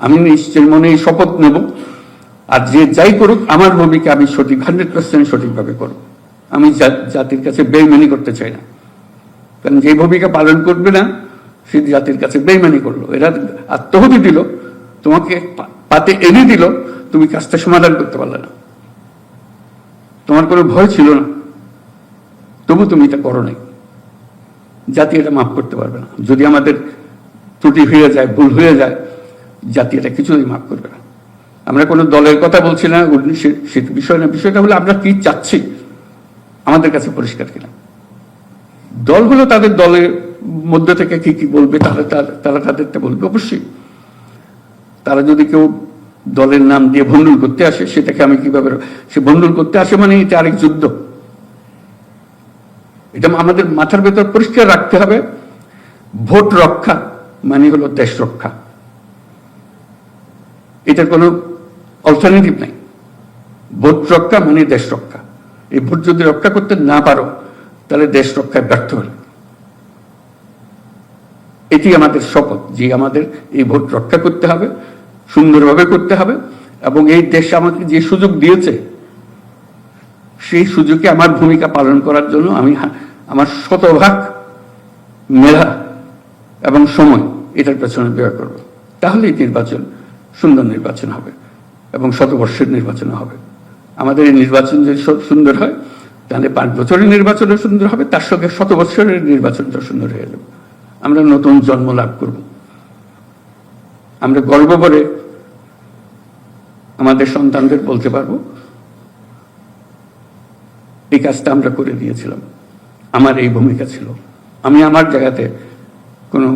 আমি নিশ্চয় মনে শপথ নেব। আর যে যাই করুক, আমার ভূমিকা আমি সঠিক, হান্ড্রেড পার্সেন্ট সঠিকভাবে করব। আমি জাতির কাছে বেইমানি করতে চাই না। কারণ যে ভূমিকা পালন করবে না, সে জাতির কাছে বেইমানি করল। এরা আত্মহতি দিল, তোমাকে পাতে এনে দিল, তুমি কাজটা সমাধান করতে পারলে না। তোমার কোনো ভয় ছিল না। তবু তুমি এটা করো নাই। জাতি এটা মাফ করতে পারবে না। যদি আমাদের ত্রুটি হয়ে যায়, ভুল হয়ে যায় জাতি এটা কিছুই মাফ করবে না। আমরা কোনো দলের কথা বলছি না সে- বিষয় না, বিষয়টা হলো আমরা কি চাচ্ছি? আমাদের কাছে পরিষ্কার কিনা? দলগুলো তাদের দলের মধ্যে থেকে কি কি বলবে, তারা- তারা তাদেরটা বলবে অবশ্যই। তারা যদি কেউ দলের নাম দিয়ে ভণ্ডুল করতে আসে, সেটাকে আমি কীভাবে সে ভণ্ডুল করতে আসে মানে এটা আরেক যুদ্ধ। এটা আমাদের মাথার ভেতর পরিষ্কার রাখতে হবে। ভোট রক্ষা মানে হলো দেশ রক্ষা। এটার কোনো অল্টারনেটিভ নাই। ভোট রক্ষা মানে দেশ রক্ষা। এই ভোট যদি রক্ষা করতে না পারো, তাহলে দেশ রক্ষায় ব্যর্থ হলে। এটি আমাদের শপথ যে আমাদের এই ভোট রক্ষা করতে হবে, সুন্দরভাবে করতে হবে, এবং এই দেশ আমাকে যে সুযোগ দিয়েছে, সেই সুযোগে আমার ভূমিকা পালন করার জন্য আমি আমার শতভাগ মেধা এবং সময় এটার পেছনে ব্যয় করব। তাহলেই নির্বাচন সুন্দর নির্বাচন হবে এবং শতবর্ষের নির্বাচন হবে। আমাদের এই নির্বাচন যদি সুন্দর হয়, তাহলে পাঁচ বছরের নির্বাচনও সুন্দর হবে, তার সঙ্গে শত বছরের নির্বাচনটা সুন্দর হয়ে যাবে। আমরা নতুন জন্ম লাভ করব। আমরা গর্ব করে আমাদের সন্তানদের বলতে পারব, এই কাজটা আমরা করে দিয়েছিলাম। আমার এই ভূমিকা ছিল। আমি আমার জায়গাতে কোনো